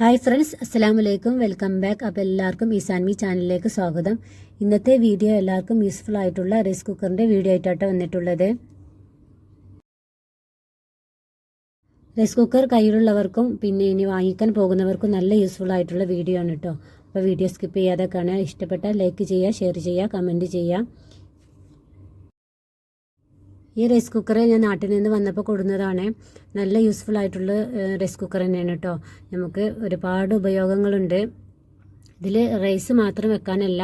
Hi friends അസ്സലാമു വലൈക്കും welcome back അപ്പോൾ എല്ലാവർക്കും ഈസാൻമി ചാനലിലേക്ക് സ്വാഗതം. ഇന്നത്തെ വീഡിയോ എല്ലാവർക്കും യൂസ്ഫുൾ ആയിട്ടുള്ള റൈസ് കുക്കറിന്റെ വീഡിയോ ആയിട്ടാണ് വന്നിട്ടുള്ളത്. റൈസ് കുക്കർ കയ്യിലുള്ളവർക്കും പിന്നെ ഇനി വാങ്ങിക്കാൻ പോകുന്നവർക്കും നല്ല യൂസ്ഫുൾ ആയിട്ടുള്ള വീഡിയോ ആണ് കേട്ടോ അപ്പോൾ വീഡിയോ സ്കിപ്പ് ചെയ്യാതെ കാണുക. ഇഷ്ടപ്പെട്ടാൽ ലൈക്ക് ചെയ്യുക ഷെയർ ചെയ്യുക കമന്റ് ചെയ്യുക. ഈ റൈസ് കുക്കർ ഞാൻ നാട്ടിൽ നിന്ന് വന്നപ്പോൾ കൊടുന്നതാണ്. നല്ല യൂസ്ഫുൾ ആയിട്ടുള്ള റൈസ് കുക്കർ തന്നെയാണ് കേട്ടോ നമുക്ക് ഒരുപാട് ഉപയോഗങ്ങളുണ്ട്. ഇതിൽ റൈസ് മാത്രം വെക്കാനല്ല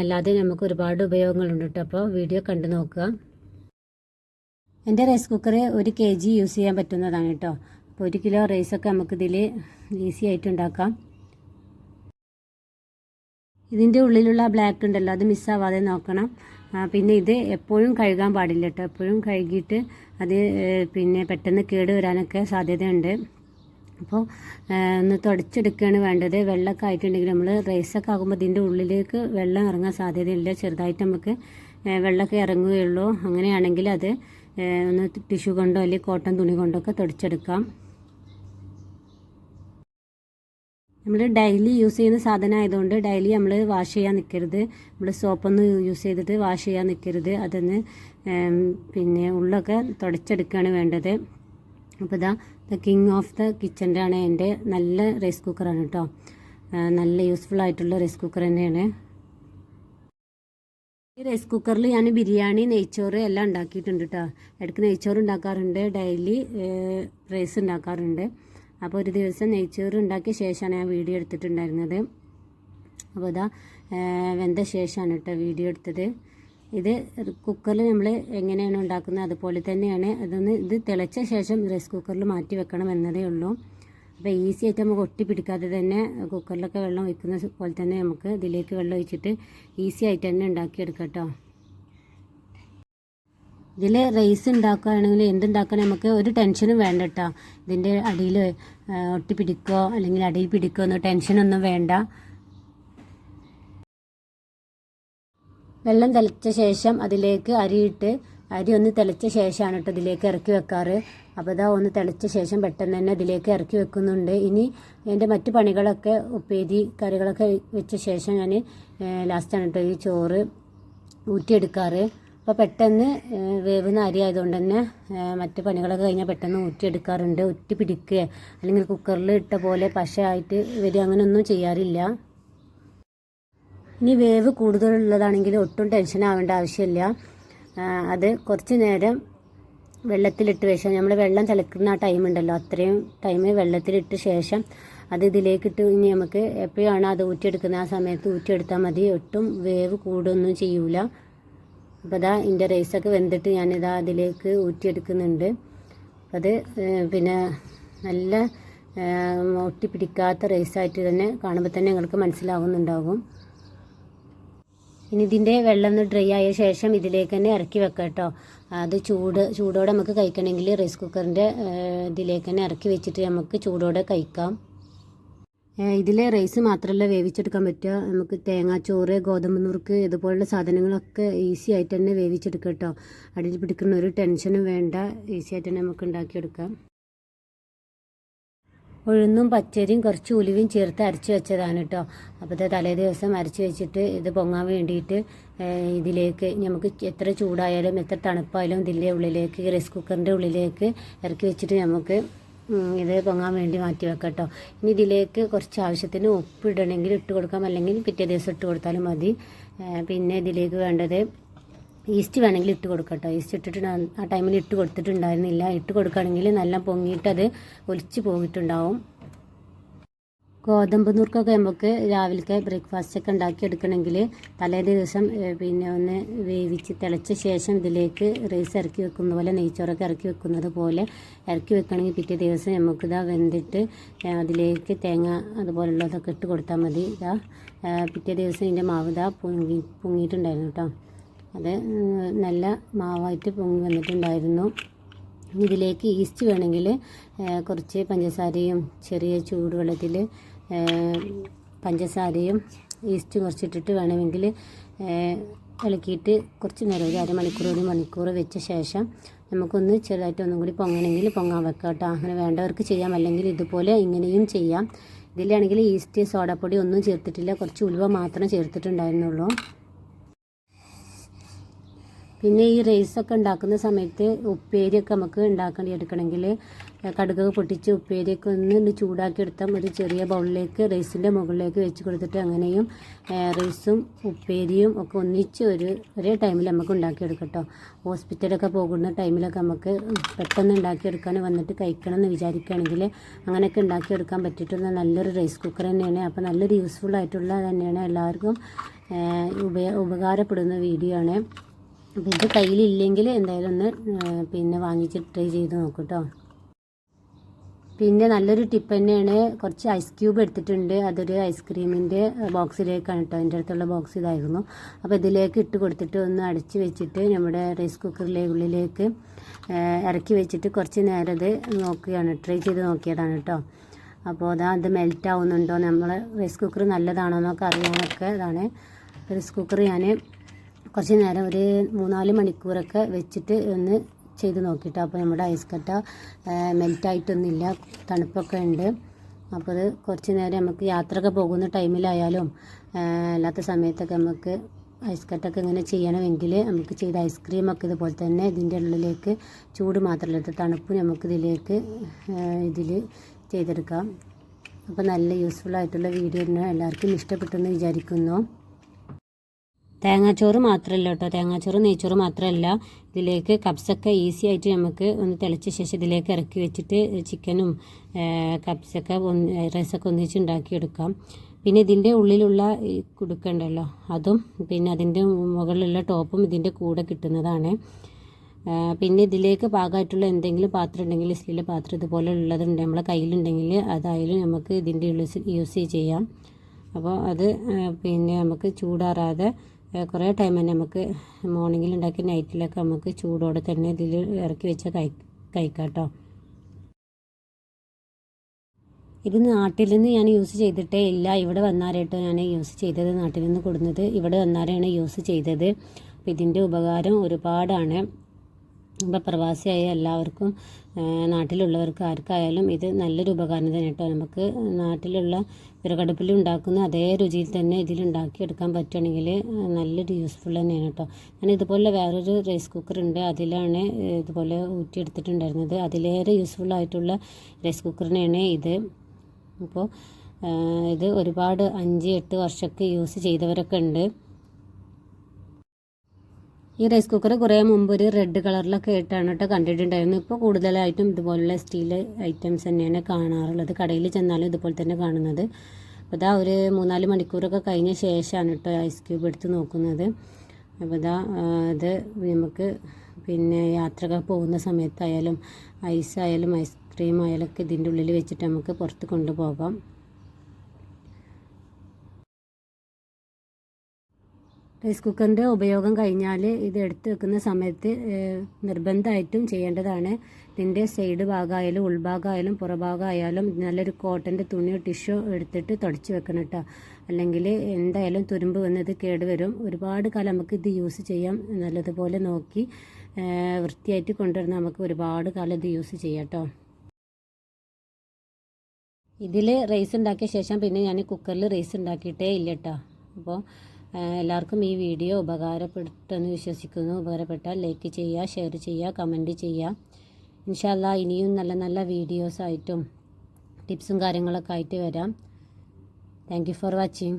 അല്ലാതെ നമുക്ക് ഒരുപാട് ഉപയോഗങ്ങളുണ്ട് കേട്ടോ അപ്പോൾ വീഡിയോ കണ്ടു നോക്കുക. എന്റെ റൈസ് കുക്കർ ഒരു കെ ജി യൂസ് ചെയ്യാൻ പറ്റുന്നതാണ് കേട്ടോ അപ്പോൾ ഒരു കിലോ റൈസൊക്കെ നമുക്കിതിൽ ഈസി ആയിട്ട് ഉണ്ടാക്കാം. ഇതിന്റെ ഉള്ളിലുള്ള ബ്ലാക്ക് ഉണ്ടല്ലോ അത് മിസ്സാവാതെ നോക്കണം. പിന്നെ ഇത് എപ്പോഴും കഴുകാൻ പാടില്ല കേട്ടോ എപ്പോഴും കഴുകിയിട്ട് അത് പിന്നെ പെട്ടെന്ന് കേട് വരാനൊക്കെ സാധ്യതയുണ്ട്. അപ്പോൾ ഒന്ന് തുടച്ചെടുക്കുകയാണ് വേണ്ടത്. വെള്ളമൊക്കെ ആയിട്ടുണ്ടെങ്കിൽ നമ്മൾ റൈസൊക്കെ ആകുമ്പോൾ ഇതിന്റെ ഉള്ളിലേക്ക് വെള്ളം ഇറങ്ങാൻ സാധ്യതയില്ല. ചെറുതായിട്ട് നമുക്ക് വെള്ളമൊക്കെ ഇറങ്ങുകയുള്ളൂ. അങ്ങനെയാണെങ്കിൽ അത് ഒന്ന് ടിഷ്യൂ കൊണ്ടോ അല്ലെങ്കിൽ കോട്ടൺ തുണി കൊണ്ടോ ഒക്കെ തുടച്ചെടുക്കാം. നമ്മൾ ഡെയിലി യൂസ് ചെയ്യുന്ന സാധനം ആയതുകൊണ്ട് ഡെയിലി നമ്മൾ വാഷ് ചെയ്യാൻ നിൽക്കരുത് നമ്മൾ സോപ്പൊന്നും യൂസ് ചെയ്തിട്ട് വാഷ് ചെയ്യാൻ നിൽക്കരുത് അതൊന്ന് പിന്നെ ഉള്ളൊക്കെ തുടച്ചെടുക്കുകയാണ് വേണ്ടത്. അപ്പോൾ ഇതാ ദ കിങ് ഓഫ് ദ കിച്ചന്റെ ആണ് എന്റെ നല്ല റൈസ് കുക്കറാണ് കേട്ടോ നല്ല യൂസ്ഫുൾ ആയിട്ടുള്ള റൈസ് കുക്കർ തന്നെയാണ്. ഈ റൈസ് കുക്കറിൽ ഞാൻ ബിരിയാണി നെയ്ച്ചോറ് എല്ലാം ഉണ്ടാക്കിയിട്ടുണ്ട് കേട്ടോ ഇടയ്ക്ക് നെയ്ച്ചോറ് ഉണ്ടാക്കാറുണ്ട്. ഡെയിലി റൈസ് ഉണ്ടാക്കാറുണ്ട്. അപ്പോൾ ഒരു ദിവസം നെയ്ച്ചോറ് ഉണ്ടാക്കിയ ശേഷമാണ് ഞാൻ വീഡിയോ എടുത്തിട്ടുണ്ടായിരുന്നത്. അപ്പോൾ ഇതാ വെന്ത ശേഷമാണ് കേട്ടോ വീഡിയോ എടുത്തത്. ഇത് കുക്കറിൽ നമ്മൾ എങ്ങനെയാണ് ഉണ്ടാക്കുന്നത് അതുപോലെ തന്നെയാണ്. അതൊന്ന് ഇത് തിളച്ച ശേഷം റൈസ് കുക്കറിൽ മാറ്റി വെക്കണം എന്നതേ ഉള്ളൂ. അപ്പോൾ ഈസി ആയിട്ട് നമുക്ക് ഒട്ടി പിടിക്കാതെ തന്നെ കുക്കറിലൊക്കെ വെള്ളം ഒഴിക്കുന്ന പോലെ തന്നെ നമുക്ക് ഇതിലേക്ക് വെള്ളം ഒഴിച്ചിട്ട് ഈസി ആയിട്ട് തന്നെ ഉണ്ടാക്കിയെടുക്കാം കേട്ടോ. ഇതിൽ റൈസ് ഉണ്ടാക്കുകയാണെങ്കിൽ എന്തുണ്ടാക്കാൻ നമുക്ക് ഒരു ടെൻഷനും വേണ്ട കേട്ടോ ഇതിന്റെ അടിയിൽ ഒട്ടി പിടിക്കോ അല്ലെങ്കിൽ അടിയിൽ പിടിക്കുകയോ എന്നോ ടെൻഷനൊന്നും വേണ്ട. വെള്ളം തിളച്ച ശേഷം അതിലേക്ക് അരിയിട്ട് അരി ഒന്ന് തിളച്ച ശേഷമാണ് കേട്ടോ ഇതിലേക്ക് ഇറക്കി വെക്കാറ്. അപ്പോൾ ഇതാ ഒന്ന് തിളച്ച ശേഷം പെട്ടെന്ന് തന്നെ ഇതിലേക്ക് ഇറക്കി വെക്കുന്നുണ്ട്. ഇനി എന്റെ മറ്റു പണികളൊക്കെ ഉപ്പേരി കറികളൊക്കെ വെച്ച ശേഷം ഞാൻ ലാസ്റ്റാണ് കേട്ടോ ഈ ചോറ് ഊറ്റിയെടുക്കാറ്. അപ്പോൾ പെട്ടെന്ന് വേവുന്ന അരി ആയതുകൊണ്ട് തന്നെ മറ്റു മറ്റ് പണികളൊക്കെ കഴിഞ്ഞാൽ പെട്ടെന്ന് ഊറ്റിയെടുക്കാറുണ്ട്. ഉറ്റി പിടിക്കുക. അല്ലെങ്കിൽ കുക്കറിൽ ഇട്ട പോലെ പശയായിട്ട് വരിക. അങ്ങനെയൊന്നും ചെയ്യാറില്ല. ഇനി വേവ് കൂടുതലുള്ളതാണെങ്കിൽ ഒട്ടും ടെൻഷൻ ആവേണ്ട ആവശ്യമില്ല. അത് കുറച്ച് നേരം വെള്ളത്തിലിട്ട് ശേഷം നമ്മൾ വെള്ളം തിളക്കുന്ന ആ ടൈം ഉണ്ടല്ലോ. അത്രയും ടൈം വെള്ളത്തിലിട്ട് ശേഷം അത് ഇതിലേക്കിട്ട് ഇനി നമുക്ക് എപ്പോഴാണ് അത് ഊറ്റിയെടുക്കുന്നത് ആ സമയത്ത് ഊറ്റിയെടുത്താൽ മതി. ഒട്ടും വേവ് കൂടൊന്നും ചെയ്യൂല. അപ്പോൾ അതാ ഇതിന്റെ റൈസൊക്കെ വെന്തിട്ട് ഞാനിതാ അതിലേക്ക് ഊറ്റിയെടുക്കുന്നുണ്ട്. അത് പിന്നെ നല്ല ഒട്ടി പിടിക്കാത്ത റൈസായിട്ട് തന്നെ കാണുമ്പോൾ തന്നെ നിങ്ങൾക്ക് മനസ്സിലാവുന്നുണ്ടാകും ഇനി ഇതിന്റെ വെള്ളം ഒന്ന് ഡ്രൈ ആയ ശേഷം ഇതിലേക്ക് തന്നെ ഇറക്കി വെക്കാം കേട്ടോ. അത് ചൂട് ചൂടോടെ നമുക്ക് കഴിക്കണമെങ്കിൽ റൈസ് കുക്കറിന്റെ ഇതിലേക്ക് തന്നെ ഇറക്കി വെച്ചിട്ട് നമുക്ക് ചൂടോടെ കഴിക്കാം. ഇതിൽ റൈസ് മാത്രമല്ല വേവിച്ചെടുക്കാൻ പറ്റുക. നമുക്ക് തേങ്ങാച്ചോറ് ഗോതമ്പ് നുറുക്ക് ഇതുപോലുള്ള സാധനങ്ങളൊക്കെ ഈസി ആയിട്ട് തന്നെ വേവിച്ചെടുക്കാം കേട്ടോ. അടിയിൽ പിടിക്കുന്ന ഒരു ടെൻഷനും വേണ്ട. ഈസി ആയിട്ട് തന്നെ നമുക്ക് ഉണ്ടാക്കിയെടുക്കാം. ഉഴുന്നും പച്ചരിയും കുറച്ച് ഉലുവയും ചേർത്ത് അരച്ച് വെച്ചതാണ് കേട്ടോ. അപ്പോൾ തലേ ദിവസം അരച്ച് വെച്ചിട്ട് ഇത് പൊങ്ങാൻ വേണ്ടിയിട്ട് ഇതിലേക്ക് നമുക്ക് എത്ര ചൂടായാലും എത്ര തണുപ്പായാലും ഇതിന്റെ ഉള്ളിലേക്ക് റൈസ് കുക്കറിന്റെ ഉള്ളിലേക്ക് ഇറക്കി വെച്ചിട്ട് നമുക്ക് ഇത് പൊങ്ങാൻ വേണ്ടി മാറ്റി വെക്കാം കേട്ടോ ഇനി ഇതിലേക്ക് കുറച്ച് ആവശ്യത്തിന് ഉപ്പ് ഇടണമെങ്കിൽ ഇട്ട് കൊടുക്കാം. അല്ലെങ്കിൽ പിറ്റേ ദിവസം ഇട്ട് കൊടുത്താലും മതി. പിന്നെ ഇതിലേക്ക് വേണ്ടത് ഈസ്റ്റ് വേണമെങ്കിൽ ഇട്ട് കൊടുക്കാം കേട്ടോ ഈസ്റ്റ് ഇട്ടിട്ട് ആ ടൈമിൽ ഇട്ട് കൊടുത്തിട്ടുണ്ടായിരുന്നില്ല. ഇട്ട് കൊടുക്കുകയാണെങ്കിൽ നല്ല പൊങ്ങിയിട്ടത് ഒലിച്ച് പോയിട്ടുണ്ടാവും. ഗോതമ്പ് നുറുക്കൊക്കെ നമുക്ക് രാവിലത്തെ ബ്രേക്ക്ഫാസ്റ്റ് ഒക്കെ ഉണ്ടാക്കി എടുക്കണമെങ്കിൽ തലേ ദിവസം പിന്നെ ഒന്ന് വേവിച്ച് തിളച്ച ശേഷം ഇതിലേക്ക് റൈസ് ഇറക്കി വെക്കുന്ന പോലെ നെയ്ച്ചോറൊക്കെ ഇറക്കി വെക്കുന്നത് പോലെ ഇറക്കി വെക്കണമെങ്കിൽ പിറ്റേ ദിവസം നമുക്കിതാ വെന്തിട്ട് ഏഹ്, അതിലേക്ക് തേങ്ങ അതുപോലുള്ളതൊക്കെ ഇട്ട് കൊടുത്താൽ മതി. ഇതാ പിറ്റേ ദിവസം ഇതിന്റെ മാവ് ഇതാ പൊങ്ങി പൊങ്ങിയിട്ടുണ്ടായിരുന്നു കേട്ടോ അത് നല്ല മാവായിട്ട് പൊങ്ങി വന്നിട്ടുണ്ടായിരുന്നു. ഇതിലേക്ക് ഈസ്റ്റ് വേണമെങ്കിൽ കുറച്ച് പഞ്ചസാരയും ചെറിയ ചൂടുവെള്ളത്തിൽ പഞ്ചസാരയും ഈസ്റ്റും കുറച്ചിട്ടിട്ട് വേണമെങ്കിൽ ഇളക്കിയിട്ട് കുറച്ച് നേരം ഒരു അരമണിക്കൂർ ഒരു മണിക്കൂർ വെച്ച ശേഷം നമുക്കൊന്ന് ചെറുതായിട്ട് ഒന്നും കൂടി പൊങ്ങണമെങ്കിൽ പൊങ്ങാൻ വെക്കാം കേട്ടോ. അങ്ങനെ വേണ്ടവർക്ക് ചെയ്യാം. അല്ലെങ്കിൽ ഇതുപോലെ ഇങ്ങനെയും ചെയ്യാം. ഇതിലാണെങ്കിൽ ഈസ്റ്റ് സോഡാപ്പൊടി ഒന്നും ചേർത്തിട്ടില്ല. കുറച്ച് ഉലുവ മാത്രമേ ചേർത്തിട്ടുണ്ടായിരുന്നുള്ളൂ. പിന്നെ ഈ റൈസൊക്കെ ഉണ്ടാക്കുന്ന സമയത്ത് ഉപ്പേരിയൊക്കെ നമുക്ക് ഉണ്ടാക്കേണ്ടി എടുക്കണമെങ്കിൽ കടുകൊക്കെ പൊട്ടിച്ച് ഉപ്പേരിയൊക്കെ ഒന്ന് ചൂടാക്കി എടുത്താൽ ഒരു ചെറിയ ബൗളിലേക്ക് റൈസിന്റെ മുകളിലേക്ക് വെച്ച് കൊടുത്തിട്ട് അങ്ങനെയും റൈസും ഉപ്പേരിയും ഒക്കെ ഒന്നിച്ച് ഒരു ഒരേ ടൈമിൽ നമുക്ക് ഉണ്ടാക്കിയെടുക്കാം കേട്ടോ ഹോസ്പിറ്റലൊക്കെ പോകുന്ന ടൈമിലൊക്കെ നമുക്ക് പെട്ടെന്ന് ഉണ്ടാക്കിയെടുക്കാൻ വന്നിട്ട് കഴിക്കണം എന്ന് വിചാരിക്കുകയാണെങ്കിൽ അങ്ങനെയൊക്കെ ഉണ്ടാക്കിയെടുക്കാൻ പറ്റിയിട്ടുള്ള നല്ലൊരു റൈസ് കുക്കർ തന്നെയാണ്. അപ്പോൾ നല്ലൊരു യൂസ്ഫുൾ ആയിട്ടുള്ള തന്നെയാണ് എല്ലാവർക്കും ഉപകാരപ്പെടുന്ന വീഡിയോ ആണ്. അപ്പോൾ ഇത് കയ്യിലില്ലെങ്കിൽ എന്തായാലും ഒന്ന് പിന്നെ വാങ്ങിച്ച് ട്രൈ ചെയ്ത് നോക്കൂ കേട്ടോ പിന്നെ നല്ലൊരു ടിപ്പ് തന്നെയാണ് കുറച്ച് ഐസ് ക്യൂബ് എടുത്തിട്ടുണ്ട്. അതൊരു ഐസ്ക്രീമിന്റെ ബോക്സിലേക്കാണ് കേട്ടോ എന്റെ അടുത്തുള്ള ബോക്സ് ഇതായിരുന്നു. അപ്പോൾ ഇതിലേക്ക് ഇട്ട് കൊടുത്തിട്ട് ഒന്ന് അടച്ച് വെച്ചിട്ട് നമ്മുടെ റൈസ് കുക്കറിലെ ഉള്ളിലേക്ക് ഇറക്കി വെച്ചിട്ട് കുറച്ച് നേരം ഇത് നോക്കുകയാണ്. ട്രൈ ചെയ്ത് നോക്കിയതാണ് കേട്ടോ അപ്പോൾ അതാ അത് മെൽറ്റ് ആവുന്നുണ്ടോ? നമ്മൾ റൈസ് കുക്കർ നല്ലതാണോ എന്നൊക്കെ അറിയാനൊക്കെ ഇതാണ്. റൈസ് കുക്കർ ഞാൻ കുറച്ച് നേരം ഒരു മൂന്നാൽ മണിക്കൂറൊക്കെ വെച്ചിട്ട് ഒന്ന് ചെയ്ത് നോക്കിയിട്ട് അപ്പോൾ നമ്മുടെ ഐസ് കട്ട മെൽറ്റായിട്ടൊന്നുമില്ല. തണുപ്പൊക്കെ ഉണ്ട്. അപ്പോൾ അത് കുറച്ച് നേരം നമുക്ക് യാത്രയൊക്കെ പോകുന്ന ടൈമിലായാലും അല്ലാത്ത സമയത്തൊക്കെ നമുക്ക് ഐസ് കട്ടൊക്കെ ഇങ്ങനെ ചെയ്യണമെങ്കിൽ നമുക്ക് ചെയ്ത ഐസ്ക്രീമൊക്കെ ഇതുപോലെ തന്നെ ഇതിന്റെ ഉള്ളിലേക്ക് ചൂട് മാത്രമല്ല തണുപ്പ് നമുക്ക് ഇതിലേക്ക് ഇതിൽ ചെയ്തെടുക്കാം. അപ്പോൾ നല്ല യൂസ്ഫുൾ ആയിട്ടുള്ള വീഡിയോ എല്ലാവർക്കും ഇഷ്ടപ്പെട്ടെന്ന് വിചാരിക്കുന്നു. തേങ്ങാച്ചോറ് മാത്രമല്ല കേട്ടോ. തേങ്ങാച്ചോറ് നെയ്ച്ചോറ് മാത്രമല്ല ഇതിലേക്ക് കപ്സൊക്കെ ഈസി ആയിട്ട് നമുക്ക് ഒന്ന് തിളച്ച ശേഷം ഇതിലേക്ക് ഇറക്കി വെച്ചിട്ട് ചിക്കനും കപ്സൊക്കെ റൈസൊക്കെ ഒന്നിച്ച് ഉണ്ടാക്കിയെടുക്കാം. പിന്നെ ഇതിന്റെ ഉള്ളിലുള്ള കുടുക്കുണ്ടല്ലോ അതും പിന്നെ അതിന്റെ മുകളിലുള്ള ടോപ്പും ഇതിന്റെ കൂടെ കിട്ടുന്നതാണ്. പിന്നെ ഇതിലേക്ക് പാകമായിട്ടുള്ള എന്തെങ്കിലും പാത്രം ഉണ്ടെങ്കിൽ സ്റ്റീലിലെ പാത്രം ഇതുപോലെ ഉള്ളതുണ്ട് നമ്മളെ കയ്യിലുണ്ടെങ്കിൽ അതായാലും നമുക്ക് ഇതിന്റെ ഉള്ളിൽ യൂസ് ചെയ്യാം. അപ്പോൾ അത് പിന്നെ നമുക്ക് ചൂടാറാതെ കുറേ ടൈം തന്നെ നമുക്ക് മോർണിംഗിൽ ഉണ്ടാക്കി നൈറ്റിലൊക്കെ നമുക്ക് ചൂടോടെ തന്നെ ഇതിൽ ഇറക്കി വെച്ച് കൈ കഴിക്കാം കേട്ടോ ഇത് നാട്ടിൽ നിന്ന് ഞാൻ യൂസ് ചെയ്തിട്ടേ ഇല്ല. ഇവിടെ വന്നാരേട്ടോ ഞാൻ യൂസ് ചെയ്തത്. നാട്ടിൽ നിന്ന് കൊടുക്കുന്നത് ഇവിടെ വന്നാരാണ് യൂസ് ചെയ്തത്. അപ്പോൾ ഇതിന്റെ ഉപകാരം ഒരുപാടാണ്. ഇപ്പോൾ പ്രവാസിയായ എല്ലാവർക്കും നാട്ടിലുള്ളവർക്ക് ആർക്കായാലും ഇത് നല്ലൊരു ഉപകാരം തന്നെ കേട്ടോ. നമുക്ക് നാട്ടിലുള്ള വിറകടുപ്പിൽ ഉണ്ടാക്കുന്ന അതേ രുചിയിൽ തന്നെ ഇതിൽ ഉണ്ടാക്കിയെടുക്കാൻ പറ്റുകയാണെങ്കിൽ നല്ലൊരു യൂസ്ഫുൾ തന്നെയാണ് കേട്ടോ. ഞാൻ ഇതുപോലെ വേറൊരു റൈസ് കുക്കർ ഉണ്ട്. അതിലാണ് ഇതുപോലെ ഊറ്റിയെടുത്തിട്ടുണ്ടായിരുന്നത്. അതിലേറെ യൂസ്ഫുൾ ആയിട്ടുള്ള റൈസ് കുക്കറിനെയാണ് ഇത്. അപ്പോൾ ഇത് ഒരുപാട് അഞ്ച് എട്ട് വർഷമൊക്കെ യൂസ് ചെയ്തവരൊക്കെ ഉണ്ട്. ഈ റൈസ് കുക്കർ കുറേ മുമ്പ് ഒരു റെഡ് കളറിലൊക്കെ ആയിട്ടാണ് കേട്ടോ കണ്ടിട്ടുണ്ടായിരുന്നു ഇപ്പോൾ കൂടുതലായിട്ടും ഇതുപോലുള്ള സ്റ്റീൽ ഐറ്റംസ് തന്നെയാണ് കാണാറുള്ളത്. കടയിൽ ചെന്നാലും ഇതുപോലെ തന്നെ കാണുന്നത്. അപ്പോൾ ഇതാ ഒരു മൂന്നാൽ മണിക്കൂറൊക്കെ കഴിഞ്ഞ ശേഷമാണ് കേട്ടോ ഐസ് ക്യൂബ് എടുത്ത് നോക്കുന്നത്. അപ്പോൾ ഇതാ ഇത് നമുക്ക് പിന്നെ യാത്രകൾ പോകുന്ന സമയത്തായാലും ഐസായാലും ഐസ്ക്രീം ആയാലും ഒക്കെ ഇതിന്റെ ഉള്ളിൽ വെച്ചിട്ട് നമുക്ക് പുറത്ത് കൊണ്ടുപോകാം. റൈസ് കുക്കറിന്റെ ഉപയോഗം കഴിഞ്ഞാൽ ഇത് എടുത്ത് വെക്കുന്ന സമയത്ത് നിർബന്ധമായിട്ടും ചെയ്യേണ്ടതാണ്. ഇതിന്റെ സൈഡ് ഭാഗമായാലും ഉൾഭാഗമായാലും പുറഭാഗമായാലും നല്ലൊരു കോട്ടന്റെ തുണിയോ ടിഷ്യോ എടുത്തിട്ട് തുടച്ച് വെക്കണം കേട്ടോ. അല്ലെങ്കിൽ എന്തായാലും തുരുമ്പ് വന്നത് കേടുവരും. ഒരുപാട് കാലം നമുക്ക് ഇത് യൂസ് ചെയ്യാം. നല്ലതുപോലെ നോക്കി വൃത്തിയായിട്ട് കൊണ്ടുവരുന്ന നമുക്ക് ഒരുപാട് കാലം ഇത് യൂസ് ചെയ്യാം കേട്ടോ. ഇതിൽ റൈസ് ഉണ്ടാക്കിയ ശേഷം പിന്നെ ഞാൻ കുക്കറിൽ റൈസ് ഉണ്ടാക്കിയിട്ടേ ഇല്ല കേട്ടോ. അപ്പോൾ എല്ലാവർക്കും ഈ വീഡിയോ ഉപകാരപ്പെട്ടെന്ന് വിശ്വസിക്കുന്നു. ഉപകാരപ്പെട്ടാൽ ലൈക്ക് ചെയ്യുക ഷെയർ ചെയ്യുക കമന്റ് ചെയ്യുക. ഇൻഷാല്ല ഇനിയും നല്ല നല്ല വീഡിയോസായിട്ടും ടിപ്സും കാര്യങ്ങളൊക്കെ ആയിട്ട് വരാം. Thank for watching